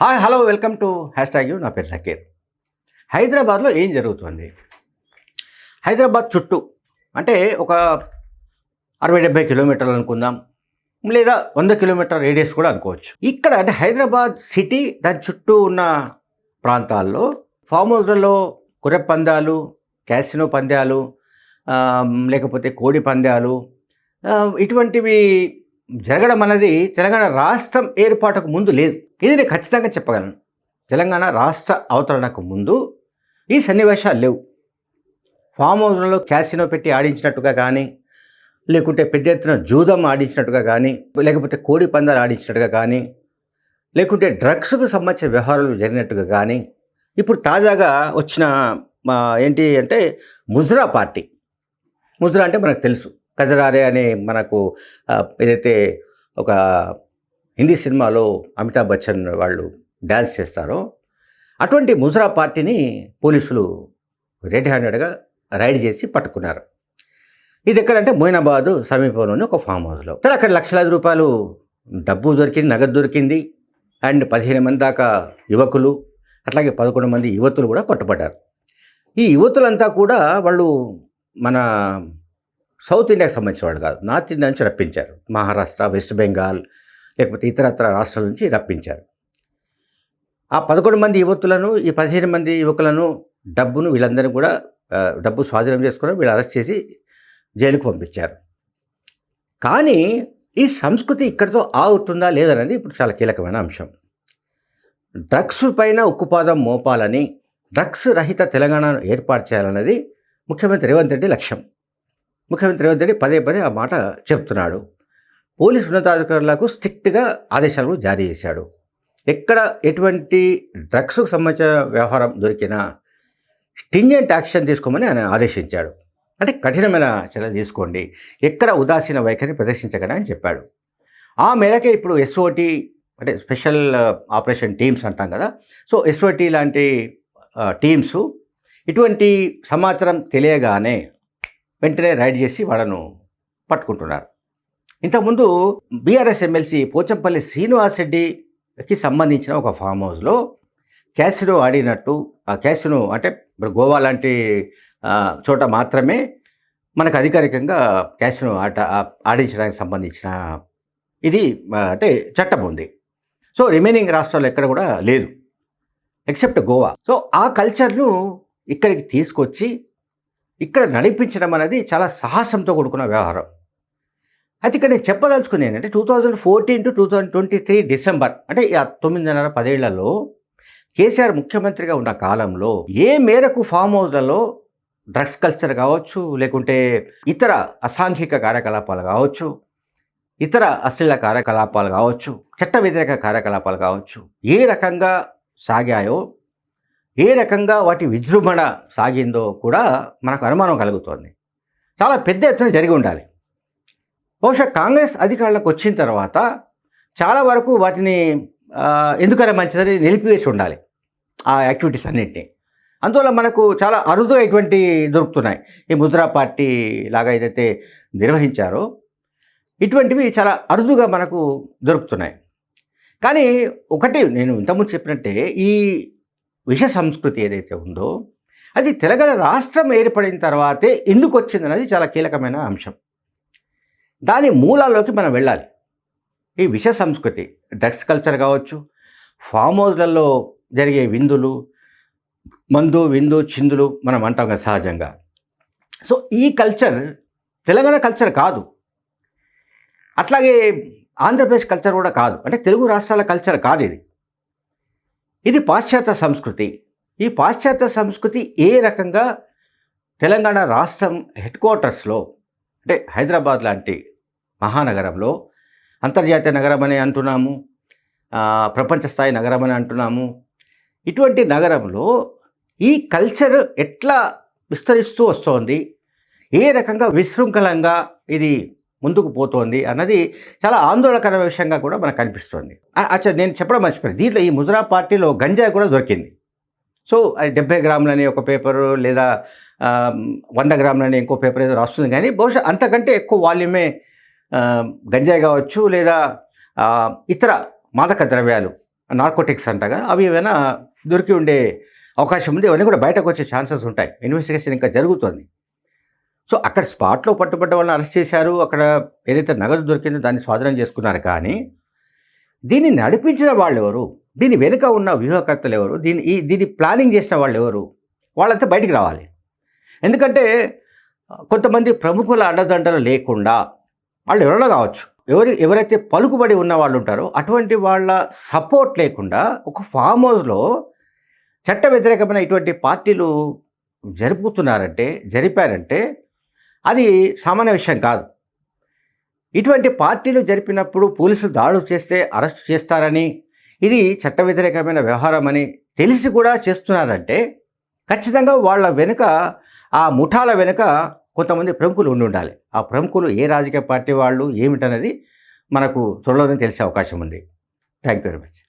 Hi hello welcome to hashtag నా పేరు సకీర్ హైదరాబాద్లో ఏం జరుగుతుంది? హైదరాబాద్ చుట్టూ అంటే ఒక అరవై డెబ్బై కిలోమీటర్లు అనుకుందాం. లేదా వంద కిలోమీటర్ రేడియస్ కూడా అనుకోవచ్చు. ఇక్కడ అంటే హైదరాబాద్ సిటీ దాని చుట్టూ ఉన్న ప్రాంతాల్లో ఫామ్ హౌస్లలో కుర్ర పందాలు క్యాసినో పందాలు లేకపోతే కోడి పందాలు ఇటువంటివి జరగడం అనేది తెలంగాణ రాష్ట్రం ఏర్పాటుకు ముందు లేదు. ఇది నేను ఖచ్చితంగా చెప్పగలను. తెలంగాణ రాష్ట్ర అవతరణకు ముందు ఈ సన్నివేశాలు లేవు. ఫామ్ హౌస్లలో క్యాసినో పెట్టి ఆడించినట్టుగా కానీ లేకుంటే పెద్ద ఎత్తున జూదం ఆడించినట్టుగా కానీ లేకపోతే కోడి పందాలు ఆడించినట్టుగా కానీ లేకుంటే డ్రగ్స్కు సంబంధించిన వ్యవహారాలు జరిగినట్టుగా కానీ ఇప్పుడు తాజాగా వచ్చిన మా ఏంటి అంటే ముజ్రా పార్టీ. ముజ్రా అంటే మనకు తెలుసు. కజరారే అనే మనకు ఏదైతే ఒక హిందీ సినిమాలో అమితాబ్ బచ్చన్ వాళ్ళు డ్యాన్స్ చేస్తారో అటువంటి ముజరా పార్టీని పోలీసులు రెడ్ హ్యాండెడ్గా రైడ్ చేసి పట్టుకున్నారు. ఇది ఎక్కడంటే మోయినాబాదు సమీపంలోని ఒక ఫామ్ హౌస్లో. సరే అక్కడ లక్షలాది రూపాయలు డబ్బు దొరికింది నగదు దొరికింది. అండ్ పదిహేను మంది దాకా యువకులు అట్లాగే పదకొండు మంది యువతులు కూడా పట్టుబడ్డారు. ఈ యువతులంతా కూడా వాళ్ళు మన సౌత్ ఇండియాకి సంబంధించిన వాళ్ళు కాదు. నార్త్ ఇండియా నుంచి రప్పించారు. మహారాష్ట్ర వెస్ట్ బెంగాల్ లేకపోతే ఇతరత్ర రాష్ట్రాల నుంచి రప్పించారు. ఆ పదకొండు మంది యువతులను ఈ పదిహేను మంది యువకులను డబ్బును వీళ్ళందరినీ కూడా డబ్బు స్వాధీనం చేసుకుని వీళ్ళు అరెస్ట్ చేసి జైలుకు పంపించారు. కానీ ఈ సంస్కృతి ఇక్కడితో ఆగుతుందా లేదనేది ఇప్పుడు చాలా కీలకమైన అంశం. డ్రగ్స్ పైన ఉక్కుపాదం మోపాలని డ్రగ్స్ రహిత తెలంగాణను ఏర్పాటు చేయాలన్నది ముఖ్యమంత్రి రేవంత్ రెడ్డి లక్ష్యం. ముఖ్యమంత్రి రేవంత్ రెడ్డి పదే పదే ఆ మాట చెప్తున్నాడు. పోలీసు ఉన్నతాధికారులకు స్ట్రిక్ట్గా ఆదేశాలు జారీ చేశాడు. ఎక్కడ ఎటువంటి డ్రగ్స్కు సంబంధించిన వ్యవహారం దొరికినా స్టింజెంట్ యాక్షన్ తీసుకోమని ఆయన ఆదేశించాడు. అంటే కఠినమైన చర్యలు తీసుకోండి. ఎక్కడ ఉదాసీన వైఖరి ప్రదర్శించకండి అని చెప్పాడు. ఆ మేరకే ఇప్పుడు ఎస్ఓటి అంటే స్పెషల్ ఆపరేషన్ టీమ్స్ అంటాం కదా. సో ఎస్ఓటి లాంటి టీమ్స్ ఇటువంటి సమాచారం తెలియగానే వెంటనే రైడ్ చేసి వాళ్ళను పట్టుకుంటున్నారు. ఇంతకుముందు బీఆర్ఎస్ ఎమ్మెల్సీ పోచంపల్లి శ్రీనివాస్ రెడ్డికి సంబంధించిన ఒక ఫామ్ హౌస్లో క్యాసినో ఆడినట్టు ఆ క్యాసినో అంటే ఇప్పుడు గోవా లాంటి చోట మాత్రమే మనకు అధికారికంగా క్యాసినో ఆట ఆడించడానికి సంబంధించిన ఇది అంటే చట్టం ఉంది. సో రిమైనింగ్ రాష్ట్రాలు ఎక్కడ కూడా లేదు. ఎక్సెప్ట్ గోవా. సో ఆ కల్చర్ను ఇక్కడికి తీసుకొచ్చి ఇక్కడ నడిపించడం అనేది చాలా సాహసంతో కూడుకున్న వ్యవహారం. అయితే ఇక్కడ నేను చెప్పదలుచుకుని ఏంటంటే two thousand fourteen to two thousand twenty three December అంటే ఈ తొమ్మిదిన్నర పదేళ్ళలో కేసీఆర్ ముఖ్యమంత్రిగా ఉన్న కాలంలో ఏ మేరకు ఫామ్ హౌస్లలో డ్రగ్స్ కల్చర్ కావచ్చు లేకుంటే ఇతర అసాంఘిక కార్యకలాపాలు కావచ్చు ఇతర అశ్లీల కార్యకలాపాలు కావచ్చు చట్ట వ్యతిరేక కార్యకలాపాలు కావచ్చు ఏ రకంగా సాగాయో ఏ రకంగా వాటి విజృంభణ సాగిందో కూడా మనకు అనుమానం కలుగుతోంది. చాలా పెద్ద ఎత్తున జరిగి ఉండాలి. బహుశా కాంగ్రెస్ అధికారులకు వచ్చిన తర్వాత చాలా వరకు వాటిని ఆ, ఎందుకనే మంచిదని నిలిపివేసి ఉండాలి ఆ యాక్టివిటీస్ అన్నింటినీ. అందువల్ల మనకు చాలా అరుదుగా ఇటువంటి దొరుకుతున్నాయి. ఈ ముద్రా పార్టీ లాగా ఏదైతే నిర్వహించారో ఇటువంటివి చాలా అరుదుగా మనకు దొరుకుతున్నాయి. కానీ ఒకటి నేను ఇంతకుముందు చెప్పినట్టే ఈ విష సంస్కృతి ఏదైతే ఉందో అది తెలంగాణ రాష్ట్రం ఏర్పడిన తర్వాతే ఎందుకు వచ్చిందన్నది చాలా కీలకమైన అంశం. దాని మూలాల్లోకి మనం వెళ్ళాలి. ఈ విష సంస్కృతి డ్రగ్స్ కల్చర్ కావచ్చు ఫామ్ హౌస్లలో జరిగే విందులు మందు విందు చిందులు మనం అంటాం కదా సహజంగా. సో ఈ కల్చర్ తెలంగాణ కల్చర్ కాదు. అట్లాగే ఆంధ్రప్రదేశ్ కల్చర్ కూడా కాదు. అంటే తెలుగు రాష్ట్రాల కల్చర్ కాదు ఇది. ఇది పాశ్చాత్య సంస్కృతి. ఈ పాశ్చాత్య సంస్కృతి ఏ రకంగా తెలంగాణ రాష్ట్రం హెడ్ క్వార్టర్స్లో అంటే హైదరాబాద్ లాంటి మహానగరంలో అంతర్జాతీయ నగరం అని అంటున్నాము ప్రపంచ స్థాయి నగరం అని అంటున్నాము ఇటువంటి నగరంలో ఈ కల్చర్ ఎట్లా విస్తరిస్తూ వస్తోంది? ఏ రకంగా విశృంఖలంగా ఇది ముందుకు పోతోంది అన్నది చాలా ఆందోళనకర విషయంగా కూడా మనకు కనిపిస్తోంది. అచ్చా నేను చెప్పడం మర్చిపోయాను. దీంట్లో ఈ ముజరా పార్టీలో గంజాయి కూడా దొరికింది. సో అది డెబ్బై గ్రాములని ఒక పేపరు లేదా వంద గ్రాములని ఇంకో పేపర్ ఏదో రాస్తుంది. కానీ బహుశా అంతకంటే ఎక్కువ వాల్యూమే గంజాయి కావచ్చు లేదా ఇతర మాదక ద్రవ్యాలు నార్కోటిక్స్ అంటగా అవి ఏమైనా దొరికి ఉండే అవకాశం ఉంది. అవన్నీ కూడా బయటకు వచ్చే ఛాన్సెస్ ఉంటాయి. ఇన్వెస్టిగేషన్ ఇంకా జరుగుతుంది. సో అక్కడ స్పాట్లో పట్టుబడ్డ వాళ్ళని అరెస్ట్ చేశారు. అక్కడ ఏదైతే నగదు దొరికిందో దాన్ని స్వాధీనం చేసుకున్నారు. కానీ దీన్ని నడిపించిన వాళ్ళు ఎవరు? దీని వెనుక ఉన్న వ్యూహకర్తలు ఎవరు? దీని ఈ దీన్ని ప్లానింగ్ చేసిన వాళ్ళు ఎవరు? వాళ్ళంతా బయటికి రావాలి. ఎందుకంటే కొంతమంది ప్రముఖుల అండదండలు లేకుండా వాళ్ళు ఎవరైనా కావచ్చు. ఎవరు ఎవరైతే పలుకుబడి ఉన్న వాళ్ళు ఉంటారో అటువంటి వాళ్ళ సపోర్ట్ లేకుండా ఒక ఫామ్ హౌస్లో చట్ట వ్యతిరేకమైన ఇటువంటి పార్టీలు జరుపుతున్నారంటే జరిపారంటే అది సామాన్య విషయం కాదు. ఇటువంటి పార్టీలు జరిపినప్పుడు పోలీసులు దాడులు చేస్తే అరెస్ట్ చేస్తారని ఇది చట్ట వ్యతిరేకమైన వ్యవహారమని తెలిసి కూడా చేస్తున్నారంటే ఖచ్చితంగా వాళ్ళ వెనుక ఆ ముఠాల వెనుక కొంతమంది ప్రముఖులు ఉండి ఉండాలి. ఆ ప్రముఖులు ఏ రాజకీయ పార్టీ వాళ్ళు ఏమిటనేది మనకు త్వరలోనే తెలిసే అవకాశం ఉంది. Thank you very much